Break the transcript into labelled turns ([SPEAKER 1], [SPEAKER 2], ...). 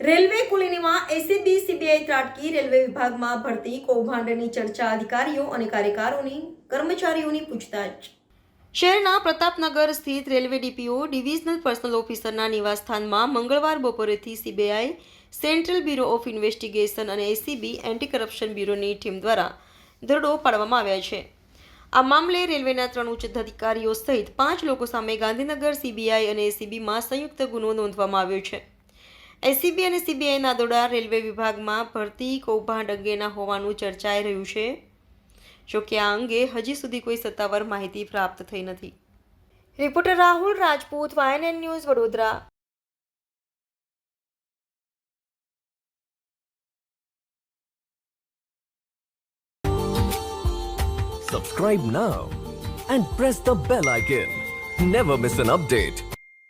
[SPEAKER 1] Railway કુલીનીમાં ACB CBI ત્રાટકી railway વિભાગમાં ભરતી કૌભાંડની ચર્ચા અધિકારીઓ અને કાર્યકારોની કર્મચારીઓની પૂછતાછ. શહેરના પ્રતાપનગર સ્થિત રેલવે ડીપીઓ, ડિવિઝનલ પર્સનલ ઓફિસરના નિવાસસ્થાનમાં મંગળવાર બપોરેથી CBI central bureau of investigation અને એસીબી એન્ટી કરપ્શન બ્યુરોની ટીમ દ્વારા દરોડો પાડવામાં આવ્યા છે. આ મામલે રેલવેના ત્રણ ઉચ્ચ અધિકારીઓ સહિત પાંચ લોકો સામે ગાંધીનગર સીબીઆઈ અને એસીબીમાં સંયુક્ત ગુનો નોંધવામાં આવ્યો છે. એસીબી અને સીબીઆઈના દોડા રેલવે વિભાગમાં ભરતી કૌભાંડ અંગેના હોવાનું ચર્ચાઈ રહ્યું છે જોકે આ અંગે હજી સુધી કોઈ સત્તાવાર માહિતી પ્રાપ્ત થઈ નથી reporter Rahul Rajput YNN news Vadodara
[SPEAKER 2] Subscribe now and press the bell icon. Never miss an update.